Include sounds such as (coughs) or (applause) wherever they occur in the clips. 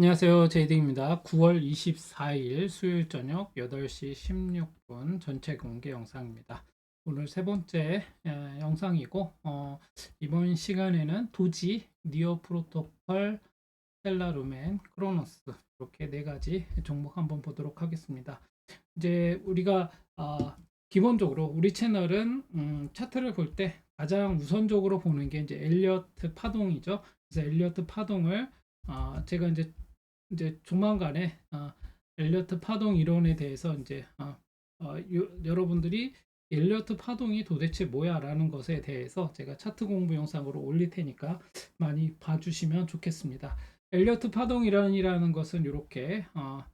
안녕하세요. 제이딩입니다. 9월 24일 수요일 저녁 8시 16분 전체 공개 영상입니다. 오늘 세 번째 에, 영상이고 어, 이번 시간에는 도지, 니어 프로토콜, 셀라루멘, 크로노스 이렇게 네 가지 종목 한번 보도록 하겠습니다. 이제 우리가 어, 기본적으로 우리 채널은 음, 차트를 볼 때 가장 우선적으로 보는 게 이제 엘리어트 파동이죠. 그래서 엘리어트 파동을 어, 제가 이제 이제 조만간에 어, 엘리어트 파동 이론에 대해서 이제 어, 어, 요, 여러분들이 엘리어트 파동이 도대체 뭐야라는 것에 대해서 제가 차트 공부 영상으로 올릴 테니까 많이 봐주시면 좋겠습니다. 엘리어트 파동이라는 것은 이렇게 어,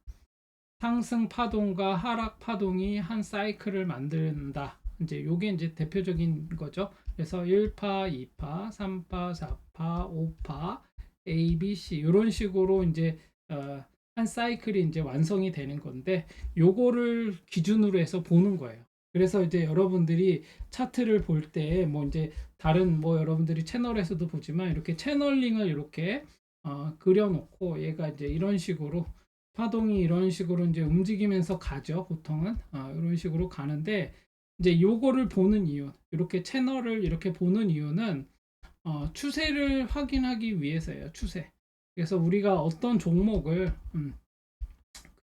상승 파동과 하락 파동이 한 사이클을 만든다. 이제 요게 이제 대표적인 거죠. 그래서 1파, 2파, 3파, 4파, 5파, A, B, C 이런 식으로 이제 어, 한 사이클이 이제 완성이 되는 건데 요거를 기준으로 해서 보는 거예요. 그래서 이제 여러분들이 차트를 볼 때 뭐 이제 다른 뭐 여러분들이 채널에서도 보지만 이렇게 채널링을 이렇게 어, 그려놓고 얘가 이제 이런 식으로 파동이 이런 식으로 이제 움직이면서 가죠. 보통은 어, 이런 식으로 가는데 이제 요거를 보는 이유, 이렇게 채널을 이렇게 보는 이유는 어, 추세를 확인하기 위해서예요. 추세. 그래서 우리가 어떤 종목을 음,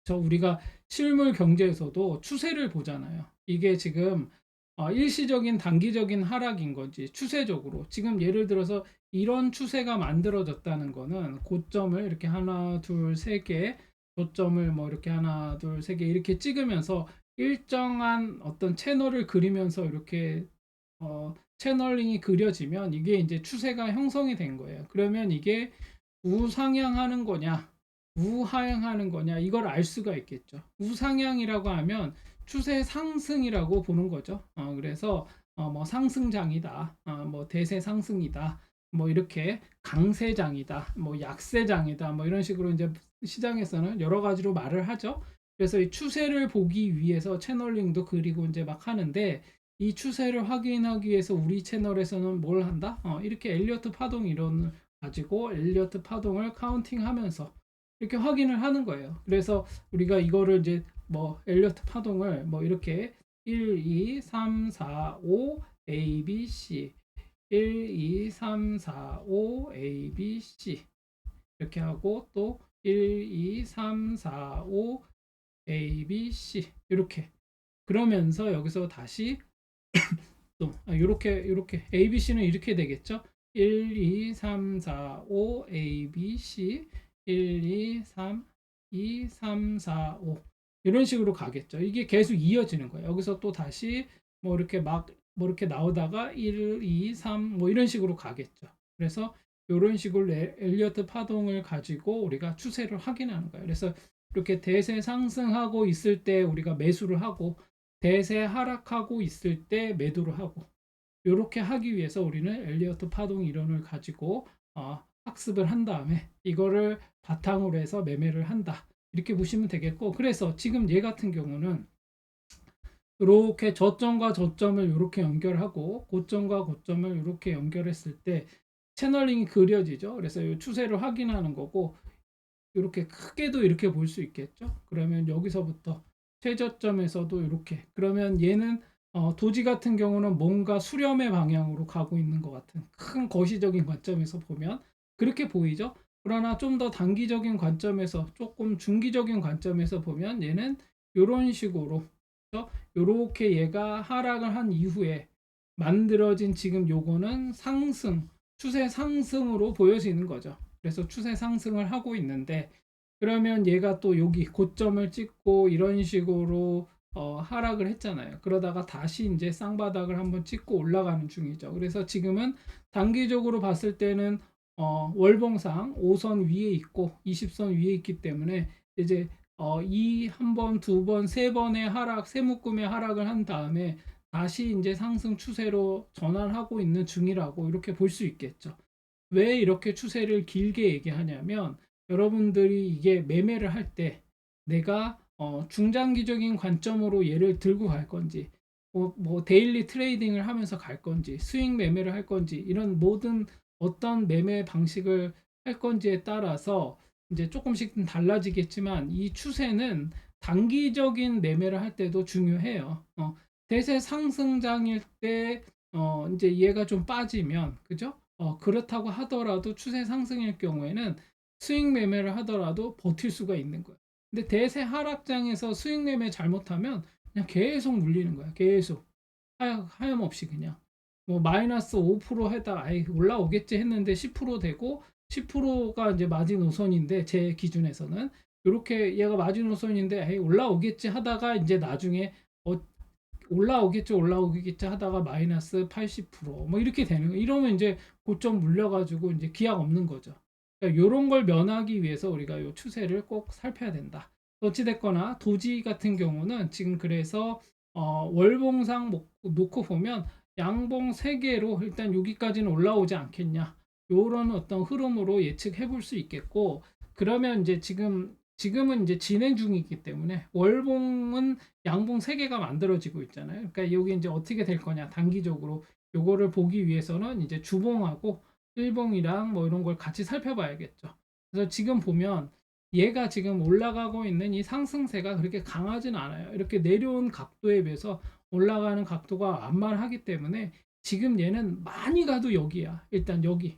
저 우리가 실물 경제에서도 추세를 보잖아요. 이게 지금 어, 일시적인 단기적인 하락인 건지 추세적으로 지금 예를 들어서 이런 추세가 만들어졌다는 거는 고점을 이렇게 하나 둘 세 개 고점을 뭐 이렇게 하나 둘 세 개 이렇게 찍으면서 일정한 어떤 채널을 그리면서 이렇게 어, 채널링이 그려지면 이게 이제 추세가 형성이 된 거예요. 그러면 이게 우상향하는 거냐, 우하향하는 거냐, 이걸 알 수가 있겠죠. 우상향이라고 하면 추세 상승이라고 보는 거죠. 어, 그래서 어, 뭐 상승장이다, 어, 뭐 대세 상승이다, 뭐 이렇게 강세장이다, 뭐 약세장이다, 뭐 이런 식으로 이제 시장에서는 여러 가지로 말을 하죠. 그래서 이 추세를 보기 위해서 채널링도 그리고 이제 막 하는데 이 추세를 확인하기 위해서 우리 채널에서는 뭘 한다? 어, 이렇게 엘리어트 파동 이론을 가지고 엘리어트 파동을 카운팅하면서 이렇게 확인을 하는 거예요. 그래서 우리가 이거를 이제 뭐 엘리어트 파동을 뭐 이렇게 1, 2, 3, 4, 5 A, B, C. 1, 2, 3, 4, 5 A, B, C. 이렇게 하고 또 1, 2, 3, 4, 5 A, B, C. 이렇게. 그러면서 여기서 다시 (coughs) 또 이렇게 이렇게. A, B, C는 이렇게 되겠죠. 1, 2, 3, 4, 5, A, B, C 1, 2, 3, 2, 3, 4, 5 이런 식으로 가겠죠. 이게 계속 이어지는 거예요. 여기서 또 다시 뭐 이렇게 막 뭐 이렇게 나오다가 1, 2, 3 뭐 이런 식으로 가겠죠. 그래서 이런 식으로 엘리어트 파동을 가지고 우리가 추세를 확인하는 거예요. 그래서 이렇게 대세 상승하고 있을 때 우리가 매수를 하고 대세 하락하고 있을 때 매도를 하고 이렇게 하기 위해서 우리는 엘리어트 파동 이론을 가지고 어, 학습을 한 다음에 이거를 바탕으로 해서 매매를 한다. 이렇게 보시면 되겠고 그래서 지금 얘 같은 경우는 이렇게 저점과 저점을 이렇게 연결하고 고점과 고점을 이렇게 연결했을 때 채널링이 그려지죠. 그래서 이 추세를 확인하는 거고 이렇게 크게도 이렇게 볼 수 있겠죠. 그러면 여기서부터 최저점에서도 이렇게 그러면 얘는 어, 도지 같은 경우는 뭔가 수렴의 방향으로 가고 있는 것 같은 큰 거시적인 관점에서 보면 그렇게 보이죠. 그러나 좀 더 단기적인 관점에서 조금 중기적인 관점에서 보면 얘는 이런 식으로 이렇게 얘가 하락을 한 이후에 만들어진 지금 요거는 상승 추세 상승으로 보여지는 거죠. 그래서 추세 상승을 하고 있는데 그러면 얘가 또 여기 고점을 찍고 이런 식으로 어, 하락을 했잖아요. 그러다가 다시 이제 쌍바닥을 한번 찍고 올라가는 중이죠. 그래서 지금은 단기적으로 봤을 때는 어, 월봉상 5선 위에 있고 20선 위에 있기 때문에 이제 어, 이 한 번, 두 번, 세 번의 하락, 세 묶음의 하락을 한 다음에 다시 이제 상승 추세로 전환하고 있는 중이라고 이렇게 볼 수 있겠죠. 왜 이렇게 추세를 길게 얘기하냐면 여러분들이 이게 매매를 할 때 내가 어, 중장기적인 관점으로 얘를 들고 갈 건지 뭐, 뭐 데일리 트레이딩을 하면서 갈 건지 스윙 매매를 할 건지 이런 모든 어떤 매매 방식을 할 건지에 따라서 이제 조금씩 달라지겠지만 이 추세는 단기적인 매매를 할 때도 중요해요. 어, 대세 상승장일 때 어, 이제 얘가 좀 빠지면 그죠? 어, 그렇다고 하더라도 추세 상승일 경우에는 수익 매매를 하더라도 버틸 수가 있는 거예요. 근데 대세 하락장에서 수익 매매 잘못하면 그냥 계속 물리는 거야. 계속 하염, 하염없이 그냥 뭐 마이너스 5% 해다 아이 올라오겠지 했는데 10% 되고 10%가 이제 마지노선인데 제 기준에서는 이렇게 얘가 마지노선인데 에이 올라오겠지 하다가 이제 나중에 어, 올라오겠지 올라오겠지 하다가 마이너스 80%뭐 이렇게 되는 거 이러면 이제 고점 물려가지고 이제 기약 없는 거죠. 그러니까 이런 걸 면하기 위해서 우리가 이 추세를 꼭 살펴야 된다. 어찌됐거나 도지 같은 경우는 지금 그래서 어, 월봉상 놓고 보면 양봉 3개로 일단 여기까지는 올라오지 않겠냐. 요런 어떤 흐름으로 예측해 볼 수 있겠고 그러면 이제 지금 지금은 이제 진행 중이기 때문에 월봉은 양봉 3개가 만들어지고 있잖아요. 그러니까 여기 이제 어떻게 될 거냐 단기적으로 요거를 보기 위해서는 이제 주봉하고 일봉이랑 뭐 이런 걸 같이 살펴봐야겠죠. 그래서 지금 보면 얘가 지금 올라가고 있는 이 상승세가 그렇게 강하진 않아요. 이렇게 내려온 각도에 비해서 올라가는 각도가 완만하기 때문에 지금 얘는 많이 가도 여기야. 일단 여기.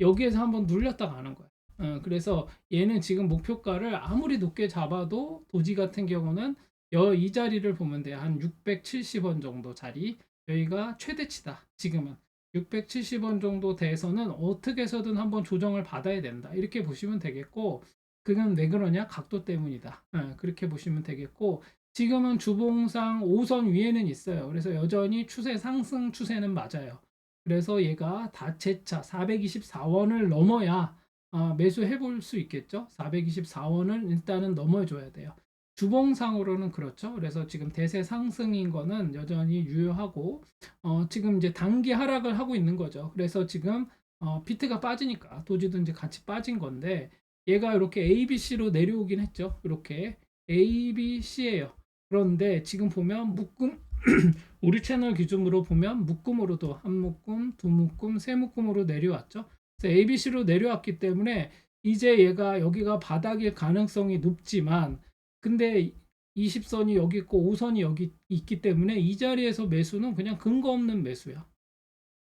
여기에서 한번 눌렸다 가는 거야. 어, 그래서 얘는 지금 목표가를 아무리 높게 잡아도 도지 같은 경우는 여, 이 자리를 보면 돼요. 한 670원 정도 자리. 여기가 최대치다. 지금은. 670원 정도 돼서는 어떻게 해서든 한번 조정을 받아야 된다. 이렇게 보시면 되겠고, 그건 왜 그러냐? 각도 때문이다. 어, 그렇게 보시면 되겠고, 지금은 주봉상 5선 위에는 있어요. 그래서 여전히 추세 상승 추세는 맞아요. 그래서 얘가 다채차 424원을 넘어야 어, 매수해 볼 수 있겠죠. 424원을 일단은 넘어줘야 돼요. 주봉상으로는 그렇죠. 그래서 지금 대세 상승인 거는 여전히 유효하고 어, 지금 이제 단기 하락을 하고 있는 거죠. 그래서 지금 어, 비트가 빠지니까 도지도 이제 같이 빠진 건데 얘가 이렇게 A, B, C로 내려오긴 했죠. 이렇게 A, B, C예요. 그런데 지금 보면 묶음 (clears throat) 우리 채널 기준으로 보면 묶음으로도 한 묶음, 두 묶음, 세 묶음으로 내려왔죠. 그래서 ABC로 내려왔기 때문에 이제 얘가 여기가 바닥일 가능성이 높지만 근데 20선이 여기 있고 5선이 여기 있기 때문에 이 자리에서 매수는 그냥 근거 없는 매수야.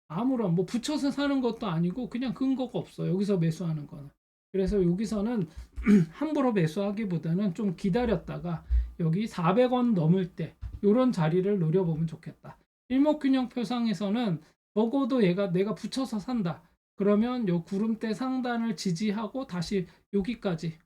아무런 뭐 붙여서 사는 것도 아니고 그냥 근거가 없어. 여기서 매수하는 거는. 그래서 여기서는 (clears throat) 함부로 매수하기보다는 좀 기다렸다가 여기 400원 넘을 때 이런 자리를 노려보면 좋겠다. 일목균형 표상에서는 적어도 얘가 내가 붙여서 산다. 그러면 요 구름대 상단을 지지하고 다시 여기까지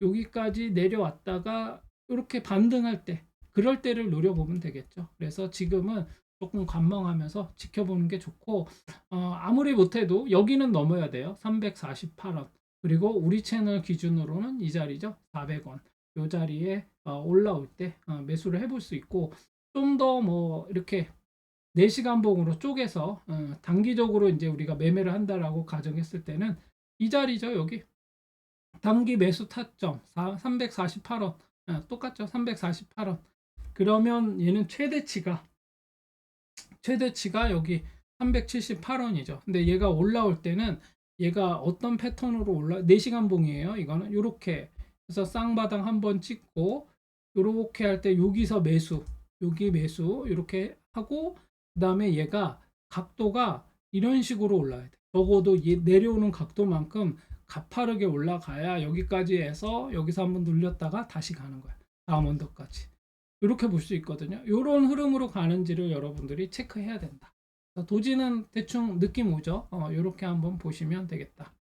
여기까지 내려왔다가 이렇게 반등할 때 그럴 때를 노려보면 되겠죠. 그래서 지금은 조금 관망하면서 지켜보는 게 좋고 어, 아무리 못해도 여기는 넘어야 돼요. 348원. 그리고 우리 채널 기준으로는 이 자리죠. 400원. 이 자리에 어, 올라올 때 어, 매수를 해볼 수 있고 좀 더 뭐 이렇게 4시간 봉으로 쪼개서 어, 단기적으로 이제 우리가 매매를 한다라고 가정했을 때는 이 자리죠 여기 단기 매수 타점 348원. 똑같죠. 348원. 그러면 얘는 최대치가 최대치가 여기 378원이죠. 근데 얘가 올라올 때는 얘가 어떤 패턴으로 올라 4시간 봉이에요. 이거는 이렇게 그래서 쌍바닥 한번 찍고 이렇게 할 때 여기서 매수 여기 매수 이렇게 하고 그 다음에 얘가 각도가 이런 식으로 올라야 돼. 적어도 내려오는 각도만큼 가파르게 올라가야 여기까지 해서 여기서 한번 눌렸다가 다시 가는 거야 다음 언덕까지 이렇게 볼 수 있거든요 이런 흐름으로 가는지를 여러분들이 체크해야 된다 도지는 대충 느낌 오죠 어, 이렇게 한번 보시면 되겠다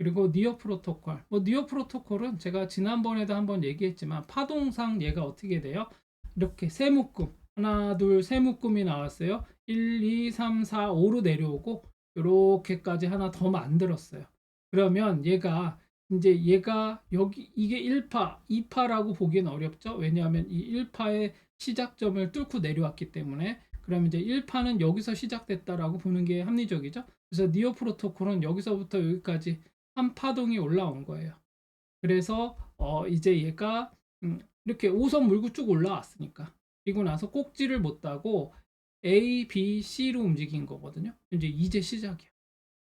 그리고 니어 프로토콜. 뭐 니어 프로토콜은 제가 지난번에도 한번 얘기했지만 파동상 얘가 어떻게 돼요? 이렇게 세 묶음. 하나, 둘, 세 묶음이 나왔어요. 1, 2, 3, 4, 5로 내려오고 이렇게까지 하나 더 만들었어요. 그러면 얘가 이제 얘가 여기 이게 1파, 2파라고 보기는 어렵죠. 왜냐하면 이 1파의 시작점을 뚫고 내려왔기 때문에 그러면 이제 1파는 여기서 시작됐다라고 보는 게 합리적이죠. 그래서 니어 프로토콜은 여기서부터 여기까지 한 파동이 올라온 거예요. 그래서 어 이제 얘가 음 이렇게 5선 물고 쭉 올라왔으니까 그리고 나서 꼭지를 못 따고 A, B, C로 움직인 거거든요. 이제 이제 시작이야.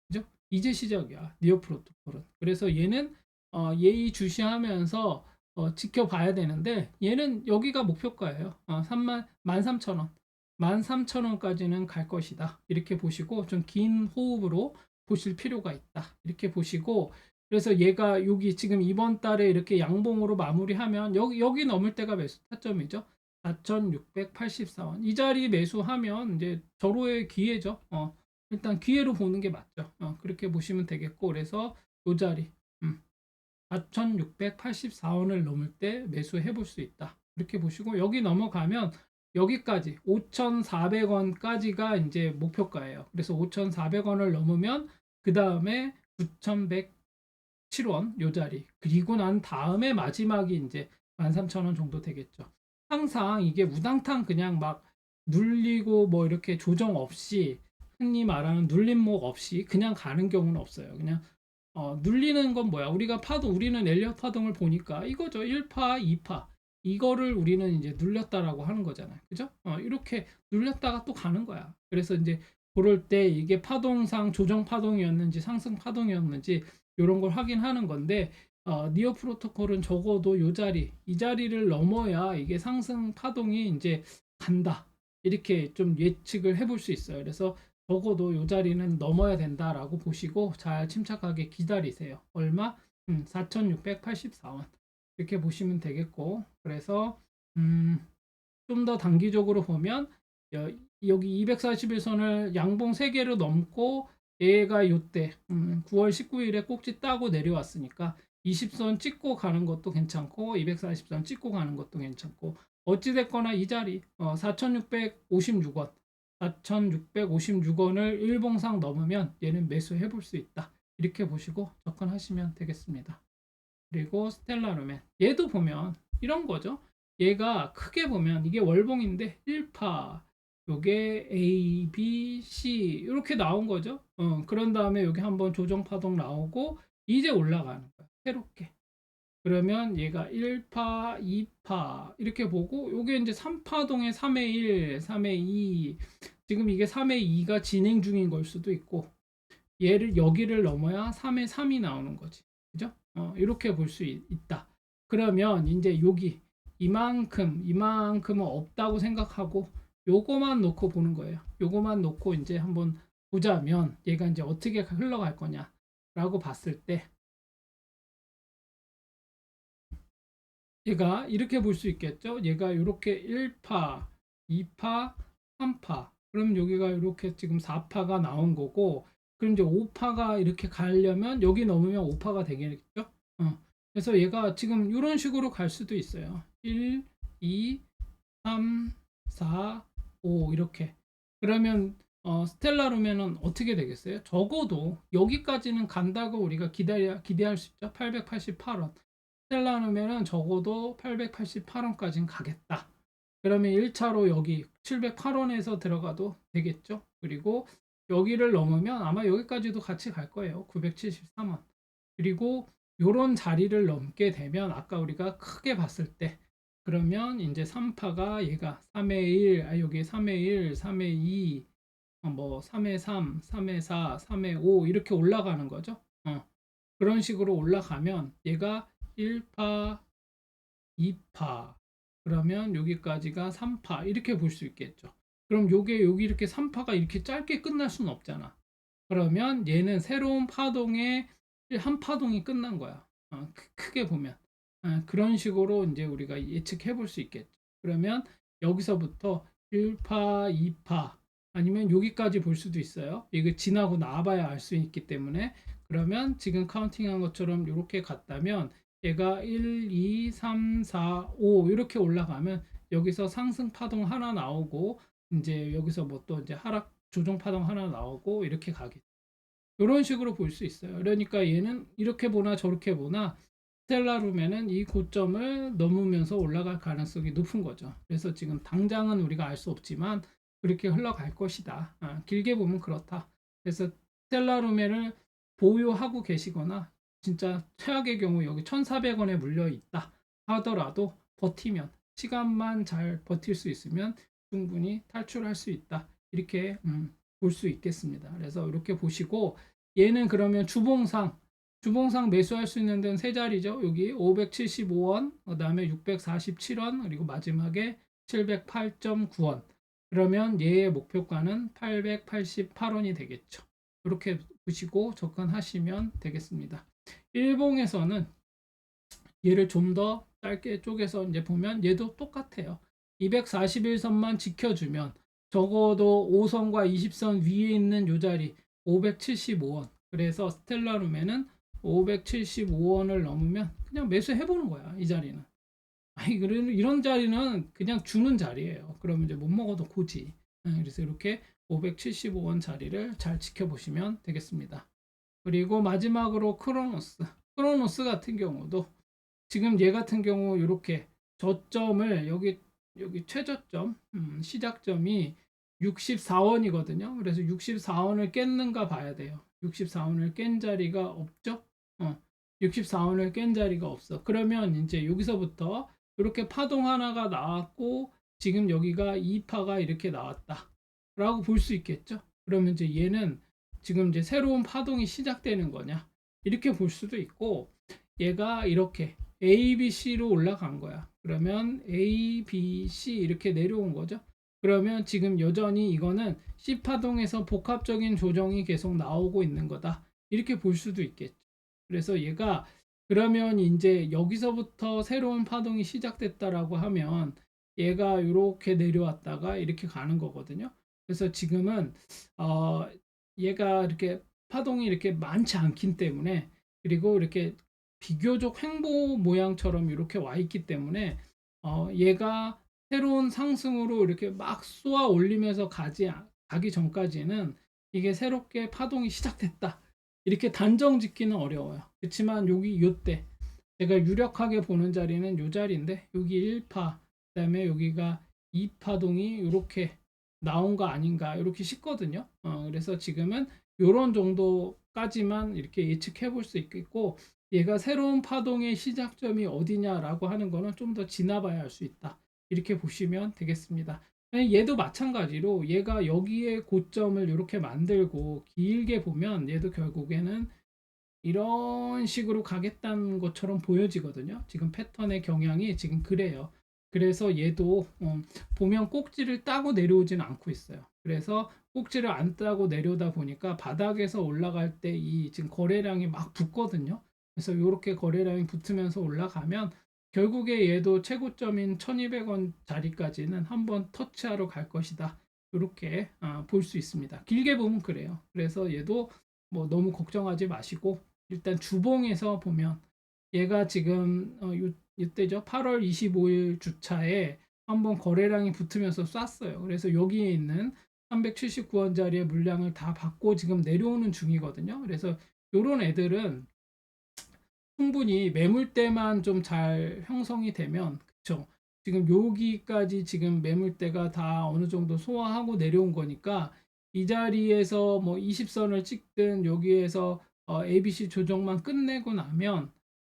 그죠? 이제 시작이야. 니어 프로토콜은. 그래서 얘는 어, 예의 주시하면서 어, 지켜봐야 되는데 얘는 여기가 목표가예요. 어, 3만 13,000원. 13,000원까지는 갈 것이다. 이렇게 보시고 좀 긴 호흡으로 보실 필요가 있다. 이렇게 보시고 그래서 얘가 여기 지금 이번 달에 이렇게 양봉으로 마무리하면 여기 여기 넘을 때가 매수 타점이죠. 4,684원. 이 자리 매수하면 이제 절호의 기회죠. 어, 일단 기회로 보는 게 맞죠. 어, 그렇게 보시면 되겠고 그래서 이 자리 음, 4,684원을 넘을 때 매수해 볼 수 있다. 이렇게 보시고 여기 넘어가면 여기까지 5,400원까지가 이제 목표가예요. 그래서 5,400원을 넘으면 그 다음에 9,107원 요 자리 그리고 난 다음에 마지막이 이제 13,000원 정도 되겠죠. 항상 이게 우당탕 그냥 막 눌리고 뭐 이렇게 조정 없이 흔히 말하는 눌림목 없이 그냥 가는 경우는 없어요. 그냥 어, 눌리는 건 뭐야? 우리가 파도 우리는 엘리엇 파동을 보니까 이거죠. 1파, 2파. 이거를 우리는 이제 눌렸다라고 하는 거잖아요. 그죠? 어, 이렇게 눌렸다가 또 가는 거야. 그래서 이제 그럴 때 이게 파동상 조정 파동이었는지 상승 파동이었는지 이런 걸 확인하는 건데 어, 니어 프로토콜은 적어도 이 자리, 이 자리를 넘어야 이게 상승 파동이 이제 간다. 이렇게 좀 예측을 해볼 수 있어요. 그래서 적어도 이 자리는 넘어야 된다라고 보시고 잘 침착하게 기다리세요. 얼마? 음, 4,684원. 이렇게 보시면 되겠고 그래서 음, 좀 더 단기적으로 보면 여, 여기 241선을 양봉 3개로 넘고 얘가 요때 음, 9월 19일에 꼭지 따고 내려왔으니까 20선 찍고 가는 것도 괜찮고 240선 찍고 가는 것도 괜찮고 어찌됐거나 이 자리 어, 4,656원 4,656원을 일봉상 넘으면 얘는 매수해 볼 수 있다. 이렇게 보시고 접근하시면 되겠습니다. 그리고 스텔라 루멘 얘도 보면 이런 거죠. 얘가 크게 보면 이게 월봉인데 1파 요게 A, B, C 이렇게 나온 거죠. 어, 그런 다음에 여기 한번 조정 파동 나오고 이제 올라가는 거야. 새롭게. 그러면 얘가 1파, 2파 이렇게 보고 요게 이제 3파동의 3의 1, 3의 2 지금 이게 3의 2가 진행 중인 걸 수도 있고 얘를 여기를 넘어야 3의 3이 나오는 거지. 그죠? 어, 이렇게 볼 수 있다. 그러면 이제 여기 이만큼 이만큼은 없다고 생각하고 요거만 놓고 보는 거예요. 요거만 놓고 이제 한번 보자면 얘가 이제 어떻게 흘러갈 거냐라고 봤을 때 얘가 이렇게 볼 수 있겠죠. 얘가 이렇게 1파, 2파, 3파. 그럼 여기가 이렇게 지금 4파가 나온 거고 그럼 이제 5파가 이렇게 가려면 여기 넘으면 5파가 되겠죠. 어. 그래서 얘가 지금 이런 식으로 갈 수도 있어요. 1, 2, 3, 4, 5 이렇게. 그러면 어, 스텔라루면은 어떻게 되겠어요? 적어도 여기까지는 간다고 우리가 기다려 기대할 수 있죠. 888원. 스텔라루면은 적어도 888원까지는 가겠다. 그러면 1차로 여기 708원에서 들어가도 되겠죠. 그리고 여기를 넘으면 아마 여기까지도 같이 갈 거예요. 973원. 그리고 요런 자리를 넘게 되면 아까 우리가 크게 봤을 때 그러면 이제 3파가 얘가 3의 1, 아 여기 3의 1, 3의 2, 뭐 3의 3, 3의 4, 3의 5 이렇게 올라가는 거죠. 어. 그런 식으로 올라가면 얘가 1파, 2파, 그러면 여기까지가 3파 이렇게 볼 수 있겠죠. 그럼 요게 여기 이렇게 3파가 이렇게 짧게 끝날 수는 없잖아. 그러면 얘는 새로운 파동의 한 파동이 끝난 거야. 어, 크게 보면 어, 그런 식으로 이제 우리가 예측해 볼 수 있겠죠. 그러면 여기서부터 1파, 2파 아니면 여기까지 볼 수도 있어요. 이거 지나고 나와봐야 알 수 있기 때문에 그러면 지금 카운팅한 것처럼 이렇게 갔다면 얘가 1, 2, 3, 4, 5 이렇게 올라가면 여기서 상승 파동 하나 나오고 이제 여기서 뭐 또 이제 하락 조정 파동 하나 나오고 이렇게 가겠죠. 이런 식으로 볼 수 있어요. 그러니까 얘는 이렇게 보나 저렇게 보나 스텔라룸에는 이 고점을 넘으면서 올라갈 가능성이 높은 거죠. 그래서 지금 당장은 우리가 알 수 없지만 그렇게 흘러갈 것이다. 아, 길게 보면 그렇다. 그래서 스텔라룸에를 보유하고 계시거나 진짜 최악의 경우 여기 1,400원에 물려 있다 하더라도 버티면 시간만 잘 버틸 수 있으면 충분히 탈출할 수 있다. 이렇게 음, 볼 수 있겠습니다. 그래서 이렇게 보시고 얘는 그러면 주봉상 주봉상 매수할 수 있는 데는 세 자리죠. 여기 575원, 그다음에 647원, 그리고 마지막에 708.9원. 그러면 얘의 목표가는 888원이 되겠죠. 이렇게 보시고 접근하시면 되겠습니다. 일봉에서는 얘를 좀 더 짧게 쪼개서 이제 보면 얘도 똑같아요. 241선만 지켜주면 적어도 5선과 20선 위에 있는 요 자리 575원. 그래서 스텔라룸에는 575원을 넘으면 그냥 매수해보는 거야. 이 자리는. 아니, 그런 이런 자리는 그냥 주는 자리예요. 그러면 이제 못 먹어도 고지. 예, 그래서 이렇게 575원 자리를 잘 지켜보시면 되겠습니다. 그리고 마지막으로 크로노스. 크로노스 같은 경우도 지금 얘 같은 경우 이렇게 저점을 여기 여기 최저점 음, 시작점이 64원이거든요. 그래서 64원을 깼는가 봐야 돼요. 64원을 깬 자리가 없죠. 어, 64원을 깬 자리가 없어. 그러면 이제 여기서부터 이렇게 파동 하나가 나왔고 지금 여기가 2파가 이렇게 나왔다. 라고 볼 수 있겠죠. 그러면 이제 얘는 지금 이제 새로운 파동이 시작되는 거냐. 이렇게 볼 수도 있고 얘가 이렇게 A, B, C로 올라간 거야. 그러면 A, B, C 이렇게 내려온 거죠. 그러면 지금 여전히 이거는 C 파동에서 복합적인 조정이 계속 나오고 있는 거다. 이렇게 볼 수도 있겠죠. 그래서 얘가 그러면 이제 여기서부터 새로운 파동이 시작됐다라고 하면 얘가 이렇게 내려왔다가 이렇게 가는 거거든요. 그래서 지금은 어 얘가 이렇게 파동이 이렇게 많지 않기 때문에 그리고 이렇게 비교적 횡보 모양처럼 이렇게 와 있기 때문에 어 얘가 새로운 상승으로 이렇게 막 쏘아 올리면서 가지 가기 전까지는 이게 새롭게 파동이 시작됐다. 이렇게 단정 짓기는 어려워요. 그렇지만 여기 요때 제가 유력하게 보는 자리는 요 자리인데 여기 1파 그다음에 여기가 2파동이 이렇게 나온 거 아닌가 이렇게 싶거든요. 어, 그래서 지금은 이런 정도까지만 이렇게 예측해 볼 수 있겠고 얘가 새로운 파동의 시작점이 어디냐라고 하는 거는 좀 더 지나봐야 할 수 있다. 이렇게 보시면 되겠습니다. 얘도 마찬가지로 얘가 여기에 고점을 이렇게 만들고 길게 보면 얘도 결국에는 이런 식으로 가겠다는 것처럼 보여지거든요. 지금 패턴의 경향이 지금 그래요. 그래서 얘도 어, 보면 꼭지를 따고 내려오지는 않고 있어요. 그래서 꼭지를 안 따고 내려오다 보니까 바닥에서 올라갈 때 이 지금 거래량이 막 붙거든요. 그래서 이렇게 거래량이 붙으면서 올라가면 결국에 얘도 최고점인 1200원 자리까지는 한번 터치하러 갈 것이다. 이렇게 어, 볼수 있습니다. 길게 보면 그래요. 그래서 얘도 뭐 너무 걱정하지 마시고 일단 주봉에서 보면 얘가 지금 어, 요, 이때죠. 8월 25일 주차에 한번 거래량이 붙으면서 쐈어요. 그래서 여기에 있는 379원짜리의 물량을 다 받고 지금 내려오는 중이거든요. 그래서 이런 애들은 충분히 매물대만 좀 잘 형성이 되면 그쵸 지금 여기까지 지금 매물대가 다 어느 정도 소화하고 내려온 거니까 이 자리에서 뭐 20선을 찍든 여기에서 어, ABC 조정만 끝내고 나면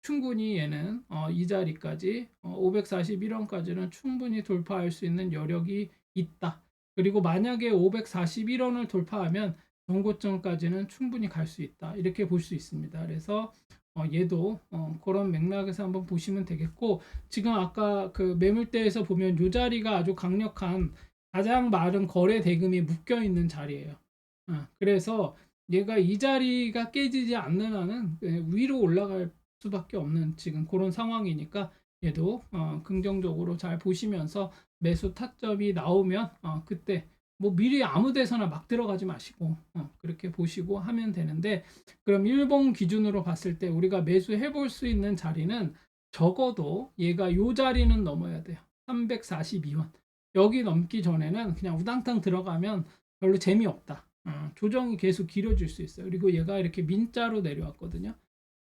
충분히 얘는 어, 이 자리까지 어, 541원까지는 충분히 돌파할 수 있는 여력이 있다. 그리고 만약에 541원을 돌파하면 전고점까지는 충분히 갈 수 있다. 이렇게 볼 수 있습니다. 그래서 어, 얘도 어, 그런 맥락에서 한번 보시면 되겠고 지금 아까 그 매물대에서 보면 이 자리가 아주 강력한 가장 마른 거래 대금이 묶여 있는 자리예요. 어, 그래서 얘가 이 자리가 깨지지 않는 한은 예, 위로 올라갈 수밖에 없는 지금 그런 상황이니까 얘도 어, 긍정적으로 잘 보시면서 매수 타점이 나오면 어, 그때 뭐 미리 아무 데서나 막 들어가지 마시고 어, 그렇게 보시고 하면 되는데 그럼 일본 기준으로 봤을 때 우리가 매수해 볼 수 있는 자리는 적어도 얘가 요 자리는 넘어야 돼요. 342원. 여기 넘기 전에는 그냥 우당탕 들어가면 별로 재미없다. 어, 조정이 계속 길어질 수 있어요. 그리고 얘가 이렇게 민자로 내려왔거든요.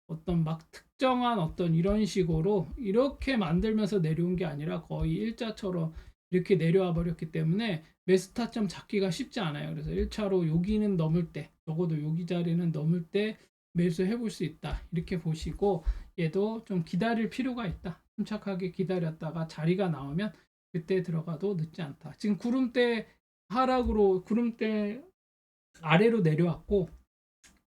어떤 막 특 정한 어떤 이런 식으로 이렇게 만들면서 내려온 게 아니라 거의 일자처럼 이렇게 내려와 버렸기 때문에 메스타점 잡기가 쉽지 않아요. 그래서 1차로 여기는 넘을 때, 적어도 여기 자리는 넘을 때 매수해 볼 수 있다. 이렇게 보시고 얘도 좀 기다릴 필요가 있다. 침착하게 기다렸다가 자리가 나오면 그때 들어가도 늦지 않다. 지금 구름대 하락으로 구름대 아래로 내려왔고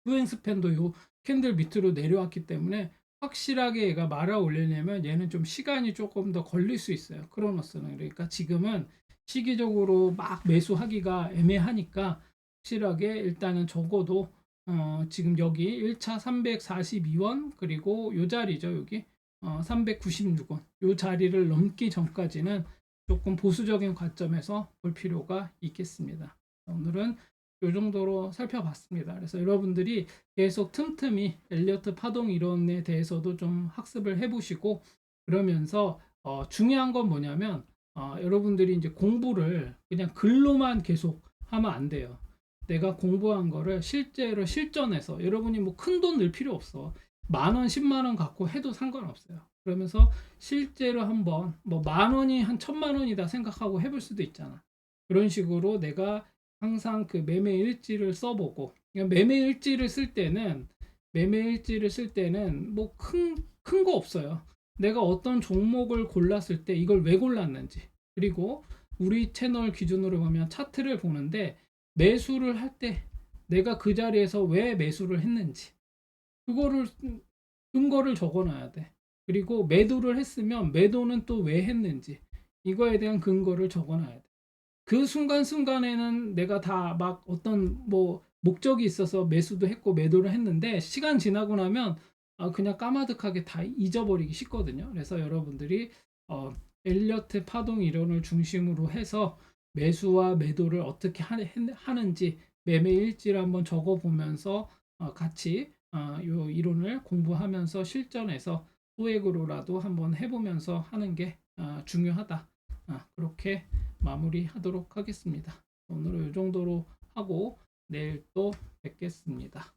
후행 스팬도 요 캔들 밑으로 내려왔기 때문에 확실하게 얘가 말아 올리려면 얘는 좀 시간이 조금 더 걸릴 수 있어요. 크로노스는 그러니까 지금은 시기적으로 막 매수하기가 애매하니까 확실하게 일단은 적어도 어, 지금 여기 1차 342원 그리고 요 자리죠 여기 어, 396원 요 자리를 넘기 전까지는 조금 보수적인 관점에서 볼 필요가 있겠습니다. 오늘은 요 정도로 살펴봤습니다. 그래서 여러분들이 계속 틈틈이 엘리어트 파동 이론에 대해서도 좀 학습을 해보시고 그러면서 어, 중요한 건 뭐냐면 어, 여러분들이 이제 공부를 그냥 글로만 계속 하면 안 돼요. 내가 공부한 거를 실제로 실전해서 여러분이 뭐 큰 돈 낼 필요 없어. 만 원, 십만 원 갖고 해도 상관없어요. 그러면서 실제로 한번 뭐 만 원이 한 천만 원이다 생각하고 해볼 수도 있잖아. 그런 식으로 내가 항상 그 매매 일지를 써보고 그러니까 매매 일지를 쓸 때는 매매 일지를 쓸 때는 뭐 큰 큰 거 없어요. 내가 어떤 종목을 골랐을 때 이걸 왜 골랐는지 그리고 우리 채널 기준으로 보면 차트를 보는데 매수를 할 때 내가 그 자리에서 왜 매수를 했는지 그거를 근거를 적어놔야 돼. 그리고 매도를 했으면 매도는 또 왜 했는지 이거에 대한 근거를 적어놔야 돼. 그 순간순간에는 내가 다 막 어떤 뭐 목적이 있어서 매수도 했고 매도를 했는데 시간 지나고 나면 아, 그냥 까마득하게 다 잊어버리기 쉽거든요. 그래서 여러분들이 어, 엘리어트 파동 이론을 중심으로 해서 매수와 매도를 어떻게 하, 하는지 매매 일지를 한번 적어 보면서 어, 같이 어, 요 이론을 공부하면서 실전에서 소액으로라도 한번 해보면서 하는 게 어, 중요하다. 아, 그렇게 마무리하도록 하겠습니다. 오늘은 이 정도로 하고 내일 또 뵙겠습니다.